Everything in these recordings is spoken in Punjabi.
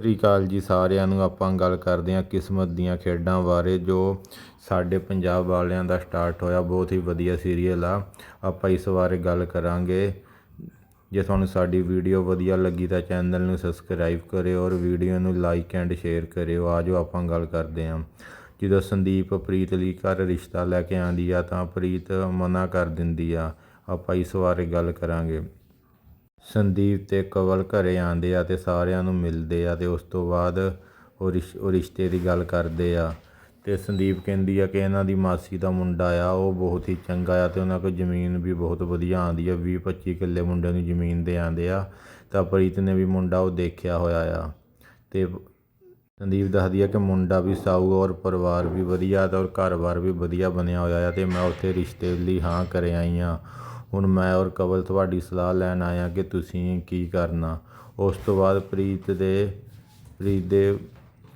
ਸਤਿ ਸ਼੍ਰੀ ਅਕਾਲ ਜੀ ਸਾਰਿਆਂ ਨੂੰ। ਆਪਾਂ ਗੱਲ ਕਰਦੇ ਹਾਂ ਕਿਸਮਤ ਦੀਆਂ ਖੇਡਾਂ ਬਾਰੇ, ਜੋ ਸਾਡੇ ਪੰਜਾਬ ਵਾਲਿਆਂ ਦਾ ਸਟਾਰਟ ਹੋਇਆ। ਬਹੁਤ ਹੀ ਵਧੀਆ ਸੀਰੀਅਲ ਆ। ਆਪਾਂ ਇਸ ਬਾਰੇ ਗੱਲ ਕਰਾਂਗੇ। ਜੇ ਤੁਹਾਨੂੰ ਸਾਡੀ ਵੀਡੀਓ ਵਧੀਆ ਲੱਗੀ ਤਾਂ ਚੈਨਲ ਨੂੰ ਸਬਸਕ੍ਰਾਈਬ ਕਰਿਓ ਔਰ ਵੀਡੀਓ ਨੂੰ ਲਾਈਕ ਐਂਡ ਸ਼ੇਅਰ ਕਰਿਓ। ਆਜੋ ਆਪਾਂ ਗੱਲ ਕਰਦੇ ਹਾਂ। ਜਦੋਂ ਸੰਦੀਪ ਪ੍ਰੀਤ ਲਈ ਘਰ ਰਿਸ਼ਤਾ ਲੈ ਕੇ ਆਂਦੀ ਆ ਤਾਂ ਪ੍ਰੀਤ ਮਨਾ ਕਰ ਦਿੰਦੀ ਆ। ਆਪਾਂ ਇਸ ਬਾਰੇ ਗੱਲ ਕਰਾਂਗੇ। ਸੰਦੀਪ ਅਤੇ ਕਵਲ ਘਰ ਆਉਂਦੇ ਆ ਅਤੇ ਸਾਰਿਆਂ ਨੂੰ ਮਿਲਦੇ ਆ ਅਤੇ ਉਸ ਤੋਂ ਬਾਅਦ ਉਹ ਰਿਸ਼, ਉਹ ਰਿਸ਼ਤੇ ਦੀ ਗੱਲ ਕਰਦੇ ਆ। ਅਤੇ ਸੰਦੀਪ ਕਹਿੰਦੀ ਆ ਕਿ ਇਹਨਾਂ ਦੀ ਮਾਸੀ ਦਾ ਮੁੰਡਾ ਆ, ਉਹ ਬਹੁਤ ਹੀ ਚੰਗਾ ਆ ਅਤੇ ਉਹਨਾਂ ਕੋਲ ਜ਼ਮੀਨ ਵੀ ਬਹੁਤ ਵਧੀਆ ਆਉਂਦੀ ਆ ਵੀਹ ਪੱਚੀ ਕਿੱਲੇ ਮੁੰਡਿਆਂ ਨੂੰ ਜ਼ਮੀਨ ਦੇ ਆਉਂਦੇ ਆ। ਤਾਂ ਪ੍ਰੀਤ ਨੇ ਵੀ ਮੁੰਡਾ ਉਹ ਦੇਖਿਆ ਹੋਇਆ ਆ। ਅਤੇ ਸੰਦੀਪ ਦੱਸਦੀ ਆ ਕਿ ਮੁੰਡਾ ਵੀ ਸਾਊ ਔਰ ਪਰਿਵਾਰ ਵੀ ਵਧੀਆ ਅਤੇ ਔਰ ਘਰ-ਬਾਰ ਵੀ ਵਧੀਆ ਬਣਿਆ ਹੋਇਆ ਆ ਅਤੇ ਮੈਂ ਉੱਥੇ ਰਿਸ਼ਤੇ ਲਈ ਹਾਂ ਕਰੇ ਆਈ ਹਾਂ। ਹੁਣ ਮੈਂ ਔਰ ਕਵਲ ਤੁਹਾਡੀ ਸਲਾਹ ਲੈਣ ਆਇਆ ਕਿ ਤੁਸੀਂ ਕੀ ਕਰਨਾ। ਉਸ ਤੋਂ ਬਾਅਦ ਪ੍ਰੀਤ ਦੇ ਪ੍ਰੀਤ ਦੇ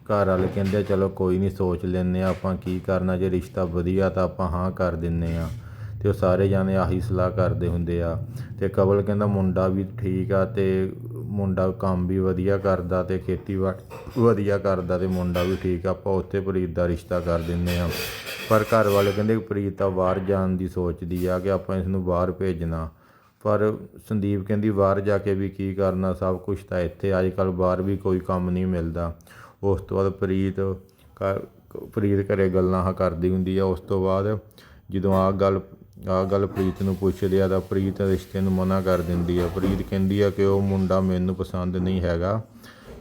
ਘਰ ਵਾਲੇ ਕਹਿੰਦੇ ਆ, ਚਲੋ ਕੋਈ ਨਹੀਂ ਸੋਚ ਲੈਂਦੇ ਹਾਂ ਆਪਾਂ ਕੀ ਕਰਨਾ। ਜੇ ਰਿਸ਼ਤਾ ਵਧੀਆ ਤਾਂ ਆਪਾਂ ਹਾਂ ਕਰ ਦਿੰਨੇ ਆ ਤੇ ਉਹ ਸਾਰੇ ਜਾਣੇ ਆਹੀ ਸਲਾਹ ਕਰਦੇ ਹੁੰਦੇ ਆ। ਤੇ ਕਵਲ ਕਹਿੰਦਾ ਮੁੰਡਾ ਵੀ ਠੀਕ ਆ ਤੇ ਮੁੰਡਾ ਕੰਮ ਵੀ ਵਧੀਆ ਕਰਦਾ ਅਤੇ ਖੇਤੀਬਾੜੀ ਵਧੀਆ ਕਰਦਾ ਅਤੇ ਮੁੰਡਾ ਵੀ ਠੀਕ ਆ, ਆਪਾਂ ਉੱਥੇ ਪ੍ਰੀਤ ਦਾ ਰਿਸ਼ਤਾ ਕਰ ਦਿੰਦੇ ਹਾਂ। ਪਰ ਘਰ ਵਾਲੇ ਕਹਿੰਦੇ ਪ੍ਰੀਤ ਤਾਂ ਬਾਹਰ ਜਾਣ ਦੀ ਸੋਚਦੀ ਆ ਕਿ ਆਪਾਂ ਇਸ ਨੂੰ ਬਾਹਰ ਭੇਜਣਾ। ਪਰ ਸੰਦੀਪ ਕਹਿੰਦੀ ਬਾਹਰ ਜਾ ਕੇ ਵੀ ਕੀ ਕਰਨਾ, ਸਭ ਕੁਝ ਤਾਂ ਇੱਥੇ ਅੱਜ ਕੱਲ੍ਹ ਬਾਹਰ ਵੀ ਕੋਈ ਕੰਮ ਨਹੀਂ ਮਿਲਦਾ। ਉਸ ਤੋਂ ਬਾਅਦ ਪ੍ਰੀਤ ਘਰ ਪ੍ਰੀਤ ਘਰੇ ਗੱਲਾਂ ਹਾਂ ਕਰਦੀ ਹੁੰਦੀ ਆ। ਉਸ ਤੋਂ ਬਾਅਦ ਜਦੋਂ ਆ ਗੱਲ ਆ ਗੱਲ ਪ੍ਰੀਤ ਨੂੰ ਪੁੱਛਦੇ ਆ ਤਾਂ ਪ੍ਰੀਤ ਰਿਸ਼ਤੇ ਨੂੰ ਮਨਾ ਕਰ ਦਿੰਦੀ ਆ। ਪ੍ਰੀਤ ਕਹਿੰਦੀ ਆ ਕਿ ਉਹ ਮੁੰਡਾ ਮੈਨੂੰ ਪਸੰਦ ਨਹੀਂ ਹੈਗਾ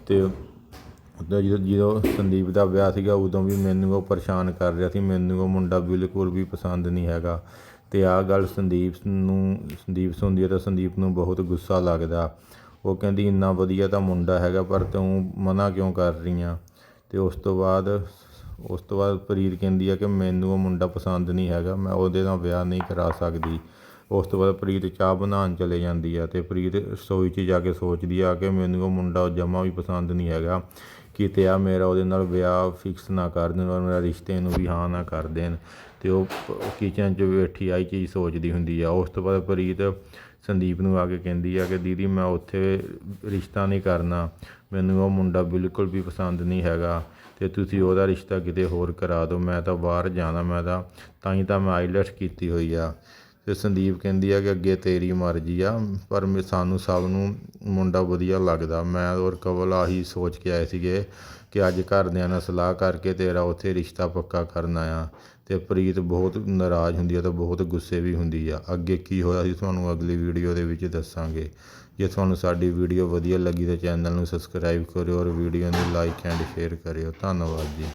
ਤੇ ਉਦੋਂ ਜਦੋਂ ਜਦੋਂ ਸੰਦੀਪ ਦਾ ਵਿਆਹ ਸੀਗਾ ਉਦੋਂ ਵੀ ਮੈਨੂੰ ਉਹ ਪਰੇਸ਼ਾਨ ਕਰ ਰਿਹਾ ਸੀ, ਮੈਨੂੰ ਉਹ ਮੁੰਡਾ ਬਿਲਕੁਲ ਵੀ ਪਸੰਦ ਨਹੀਂ ਹੈਗਾ। ਤੇ ਆਹ ਗੱਲ ਸੰਦੀਪ ਨੂੰ, ਸੰਦੀਪ ਸੁਣਦੀ ਹੈ ਤਾਂ ਸੰਦੀਪ ਨੂੰ ਬਹੁਤ ਗੁੱਸਾ ਲੱਗਦਾ। ਉਹ ਕਹਿੰਦੀ, ਇੰਨਾ ਵਧੀਆ ਤਾਂ ਮੁੰਡਾ ਹੈਗਾ, ਪਰ ਤੂੰ ਮਨਾ ਕਿਉਂ ਕਰ ਰਹੀ ਆ? ਤੇ ਉਸ ਤੋਂ ਬਾਅਦ ਉਸ ਤੋਂ ਬਾਅਦ ਪ੍ਰੀਤ ਕਹਿੰਦੀ ਆ ਕਿ ਮੈਨੂੰ ਉਹ ਮੁੰਡਾ ਪਸੰਦ ਨਹੀਂ ਹੈਗਾ, ਮੈਂ ਉਹਦੇ ਨਾਲ ਵਿਆਹ ਨਹੀਂ ਕਰਾ ਸਕਦੀ। ਉਸ ਤੋਂ ਬਾਅਦ ਪ੍ਰੀਤ ਚਾਹ ਬਣਾਉਣ ਚਲੇ ਜਾਂਦੀ ਆ ਤੇ ਪ੍ਰੀਤ ਰਸੋਈ 'ਚ ਜਾ ਕੇ ਸੋਚਦੀ ਆ ਕਿ ਮੈਨੂੰ ਉਹ ਮੁੰਡਾ ਜਮਾ ਵੀ ਪਸੰਦ ਨਹੀਂ ਹੈਗਾ। ਕਿਤੇ ਆ ਮੇਰਾ ਉਹਦੇ ਨਾਲ ਵਿਆਹ ਫਿਕਸ ਨਾ ਕਰ ਦੇਣ ਔਰ ਮੇਰਾ ਰਿਸ਼ਤੇ ਨੂੰ ਵੀ ਹਾਂ ਨਾ ਕਰ ਦੇਣ। ਤੇ ਉਹ ਕਿਚਨ 'ਚ ਬੈਠੀ ਆਈ ਚੀਜ਼ ਸੋਚਦੀ ਹੁੰਦੀ ਆ। ਉਸ ਤੋਂ ਬਾਅਦ ਪ੍ਰੀਤ ਸੰਦੀਪ ਨੂੰ ਆ ਕੇ ਕਹਿੰਦੀ ਆ ਕਿ ਦੀਦੀ ਮੈਂ ਉੱਥੇ ਰਿਸ਼ਤਾ ਨਹੀਂ ਕਰਨਾ, ਮੈਨੂੰ ਉਹ ਮੁੰਡਾ ਬਿਲਕੁਲ ਵੀ ਪਸੰਦ ਨਹੀਂ ਹੈਗਾ। ਤੇ ਤੁਸੀਂ ਉਹਦਾ ਰਿਸ਼ਤਾ ਕਿਤੇ ਹੋਰ ਕਰਾ ਦਿਓ, ਮੈਂ ਤਾਂ ਬਾਹਰ ਜਾਣਾ, ਮੈਂ ਤਾਂ ਤਾਂ ਹੀ ਤਾਂ ਮੈਂ ਆਈਲੈਟਸ ਕੀਤੀ ਹੋਈ ਆ। ਅਤੇ ਸੰਦੀਪ ਕਹਿੰਦੀ ਆ ਕਿ ਅੱਗੇ ਤੇਰੀ ਮਰਜ਼ੀ ਆ, ਪਰ ਮੈਂ, ਸਾਨੂੰ ਸਭ ਨੂੰ ਮੁੰਡਾ ਵਧੀਆ ਲੱਗਦਾ। ਮੈਂ ਔਰ ਕਵਲ ਆਹੀ ਸੋਚ ਕੇ ਆਏ ਸੀਗੇ ਕਿ ਅੱਜ ਘਰਦਿਆਂ ਨਾਲ ਸਲਾਹ ਕਰਕੇ ਤੇਰਾ ਉੱਥੇ ਰਿਸ਼ਤਾ ਪੱਕਾ ਕਰਨਾ ਆ। ਅਤੇ ਪ੍ਰੀਤ ਬਹੁਤ ਨਾਰਾਜ਼ ਹੁੰਦੀ ਆ ਅਤੇ ਬਹੁਤ ਗੁੱਸੇ ਵੀ ਹੁੰਦੀ ਆ। ਅੱਗੇ ਕੀ ਹੋਇਆ ਸੀ ਤੁਹਾਨੂੰ ਅਗਲੀ ਵੀਡੀਓ ਦੇ ਵਿੱਚ ਦੱਸਾਂਗੇ। ਜੇ ਤੁਹਾਨੂੰ ਸਾਡੀ ਵੀਡੀਓ ਵਧੀਆ ਲੱਗੀ ਤਾਂ ਚੈਨਲ ਨੂੰ ਸਬਸਕ੍ਰਾਈਬ ਕਰਿਓ ਔਰ ਵੀਡੀਓ ਨੂੰ ਲਾਈਕ ਐਂਡ ਸ਼ੇਅਰ ਕਰਿਓ। ਧੰਨਵਾਦ ਜੀ।